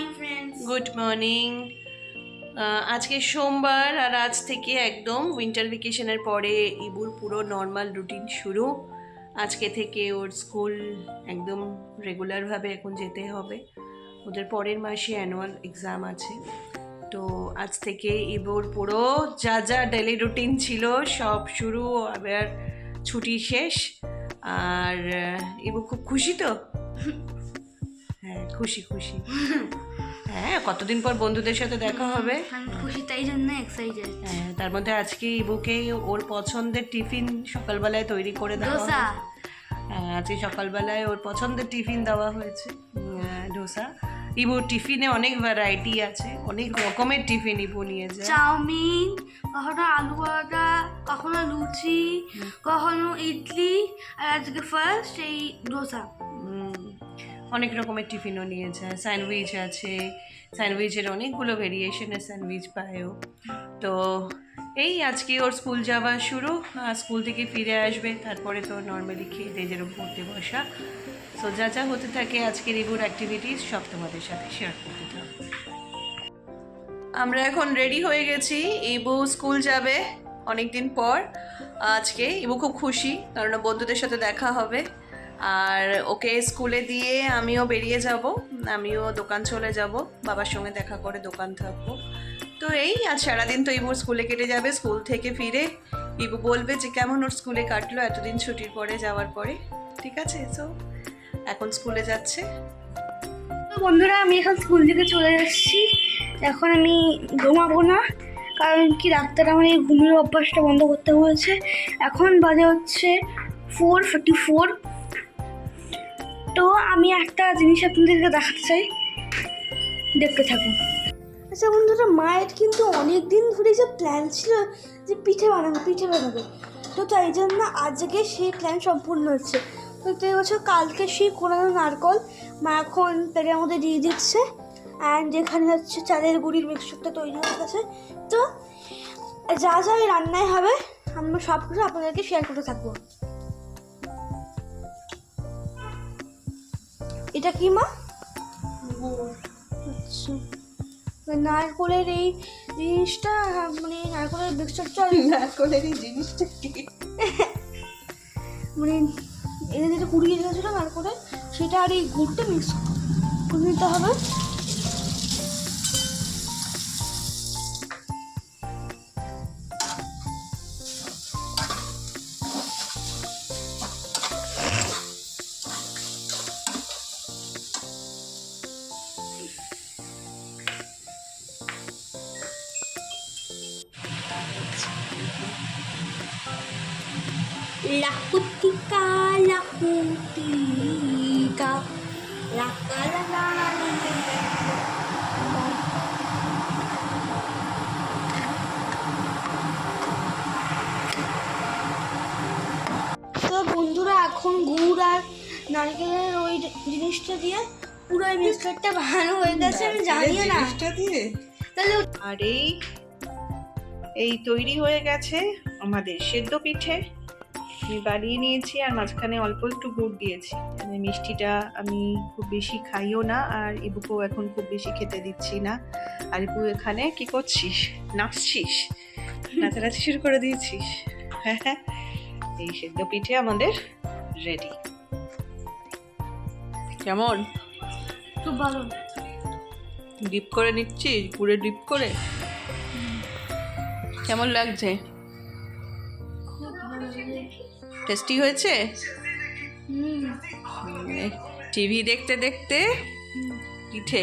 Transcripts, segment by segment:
Morning friends good morning আজকে সোমবার আর আজ থেকে একদম উইন্টার ভেকেশনের পরে ইবুর পুরো নর্মাল রুটিন শুরু। আজকে থেকে ওর স্কুল একদম রেগুলারভাবে এখন যেতে হবে। ওদের পরের মাসে অ্যানুয়াল এক্সাম আছে। তো আজ থেকে ইবুর পুরো যা যা ডেলি রুটিন ছিল সব শুরু আবার ছুটি শেষ। আর ইবু খুব খুশি তো? হ্যাঁ খুশি খুশি। হ্যাঁ কতদিন পর বন্ধুদের সাথে দেখা হবে? আমি খুশি তাই জন্য এক্সাইটেড হ্যাঁ, তার মধ্যে আজকে ইবুকে ওর পছন্দের টিফিন সকালবেলায় তৈরি করে দেওয়া হ্যাঁ, আজকে সকালবেলায় ওর পছন্দের টিফিন দেওয়া হয়েছে। ডোসা ইবুর টিফিনে অনেক ভ্যারাইটি আছে অনেক রকমের টিফিন ইবু নিয়ে যায়। চাউমিন কখনো আলু পরোটা কখনো লুচি কখনো ইডলি আর আজকে ফার্স্ট এই উম, অনেক রকমের টিফিনও নিয়ে যায় স্যান্ডউইচ আছে। স্যান্ডউইচের অনেকগুলো ভেরিয়েশনের স্যান্ডউইচ পায়ও। তো এই আজকে ওর স্কুল যাওয়া শুরু। স্কুল থেকে ফিরে আসবে। তারপরে তো নর্মালি খেয়ে যেরকম পড়তে বসা। সো যা যা হতে থাকে আজকের ইবুর অ্যাক্টিভিটিস সব তোমাদের সাথে শেয়ার করতে থাকব। আমরা এখন রেডি হয়ে গেছি। ইবু স্কুল যাবে অনেকদিন পর। আজকে ইবু খুব খুশি। কারণ বন্ধুদের সাথে দেখা হবে। আর ওকে স্কুলে দিয়ে আমিও বেরিয়ে যাব, আমিও দোকান চলে যাব, বাবার সঙ্গে দেখা করে দোকান থাকব। তো এই, আজ সারাদিন তো ইবুর স্কুলে কেটে যাবে, স্কুল থেকে ফিরে ইবু বলবে যে, কেমন ওর স্কুলে কাটলো এতদিন ছুটির পরে যাওয়ার পরে? ঠিক আছে তো এখন স্কুলে যাচ্ছে। বন্ধুরা, আমি এখন স্কুল থেকে চলে এসেছি। এখন আমি ঘুমাবো না, কারণ কি ডাক্তার আমার এই ঘুমের অভ্যাসটা বন্ধ করতে বলেছে এখন বাজে হচ্ছে ফোর ফিফটি ফোর তো আমি একটা জিনিস আপনাদেরকে দেখাতে চাই। দেখতে থাকুন। আচ্ছা বন্ধুরা, মায়ের কিন্তু অনেক দিন ধরে যে প্ল্যান ছিল যে পিঠে বানাবে পিঠে বানাবে। তো তাই জন্য আজকে সেই প্ল্যান সম্পূর্ণ হচ্ছে। তো তাই বছর কালকে সেই কোরানো নারকল মা এখন প্লেটের মধ্যে দিয়ে দিচ্ছে। অ্যান্ড এখানে হচ্ছে চালের গুঁড়ির মিক্সচারটা তৈরি হয়ে গেছে। তো যা যা রান্নায় হবে, আমরা সব কিছু আপনাদেরকে শেয়ার করতে থাকব। এটা কি মা? আচ্ছা। নারকলের এই জিনিসটা মানে নারকলের মিক্সচারটা, নারকলের এই জিনিসটা কি? মানে এটা যেটা কুড়িয়ে গেছিল নারকলের সেটা আর এই গুড়টা মিক্স করে নিতে হবে। Lakutika, lakutika, lakalala. তো বন্ধুরা এখন গুড় আর নারকেলের ওই জিনিসটা দিয়ে পুরো এই মিক্সচারটা ভালো হয়ে গেছে আমি জানিও না। জিনিসটা দিয়ে? তাহলে আর এই এই তৈরি হয়ে গেছে আমাদের সেদ্ধ পিঠে। আমি বানিয়ে নিয়েছি আর মাঝখানে অল্প একটু গুড় দিয়েছি। মানে মিষ্টিটা আমি খুব বেশি খাইও না আর ইবুকেও এখন খুব বেশি খেতে দিচ্ছি না। আর ইবু এখানে কি করছিস? নাচছিস? নাচানাচি শুরু করে দিয়েছিস? হ্যাঁ এই সেদ্ধ পিঠে আমাদের রেডি কেমন? খুব ভালো। ডিপ করে নিচ্ছিস? গুড়ে ডিপ করে? কেমন লাগছে? খুব ভালো টেস্টি হয়েছে? টিভি দেখতে দেখতে পিঠে।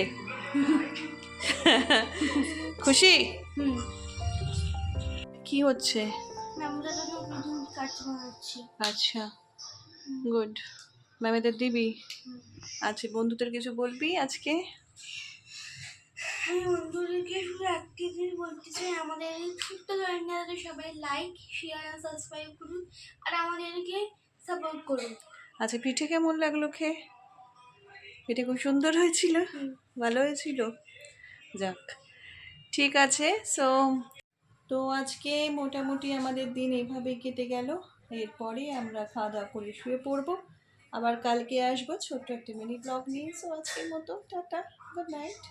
খুশি? কি হচ্ছে? আচ্ছা গুড ম্যামেদের দিবি? আচ্ছা বন্ধুদের কিছু বলবি আজকে? আমি বন্ধুদেরকে শুধু একটি জিনিস বলতে চাই আমাদের এই ছোট্ট চ্যানেলটাকে সবাই লাইক শেয়ার আর সাবস্ক্রাইব করুন আর আমাদেরকে সাপোর্ট করুন। আচ্ছা পিঠে কেমন লাগল খেয়ে? পিঠে খুব সুন্দর হয়েছিল ভালো হয়েছিল? যাক ঠিক আছে সো তো আজকে মোটামুটি আমাদের দিন এইভাবেই কেটে গেল। এরপরে আমরা খাওয়া দাওয়া করে শুয়ে পড়ব। আবার কালকে আসব ছোট্ট একটা মিনি ব্লগ নিয়ে সো আজকের মতো টাটা গুড নাইট